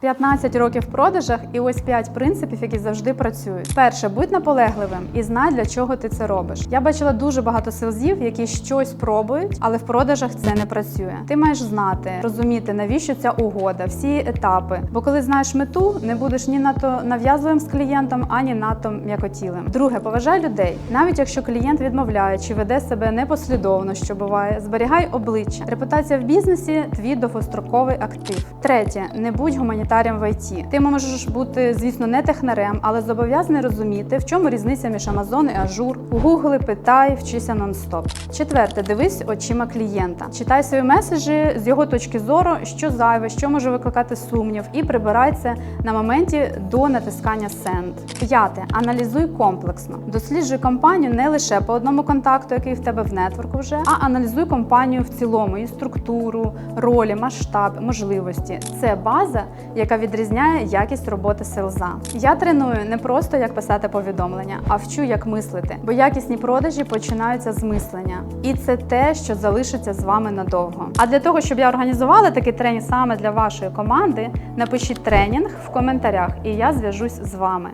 15 років в продажах і ось 5 принципів, які завжди працюють. Перше, будь наполегливим і знай, для чого ти це робиш. Я бачила дуже багато селзів, які щось пробують, але в продажах це не працює. Ти маєш знати, розуміти, навіщо ця угода, всі етапи. Бо коли знаєш мету, не будеш ні надто нав'язливим з клієнтом, ані надто м'якотілим. Друге, поважай людей. Навіть якщо клієнт відмовляє чи веде себе непослідовно, що буває, зберігай обличчя. Репутація в бізнесі твій довгостроковий актив. Третє, не будь гуманітарним в ІТ. Ти можеш бути, звісно, не технарем, але зобов'язаний розуміти, в чому різниця між Amazon і Azure. Гугли, питай, вчися нон-стоп. Четверте, дивись очима клієнта. Читай свої меседжі з його точки зору, що зайве, що може викликати сумнів, і прибирай це на моменті до натискання Send. П'яте, аналізуй комплексно. Досліджуй компанію не лише по одному контакту, який в тебе в нетворку вже, а аналізуй компанію в цілому, її структуру, ролі, масштаб, можливості. Це база, яка відрізняє якість роботи селза. Я треную не просто як писати повідомлення, а вчу як мислити, бо якісні продажі починаються з мислення, і це те, що залишиться з вами надовго. А для того, щоб я організувала такий тренінг саме для вашої команди, напишіть тренінг в коментарях, і я зв'яжусь з вами.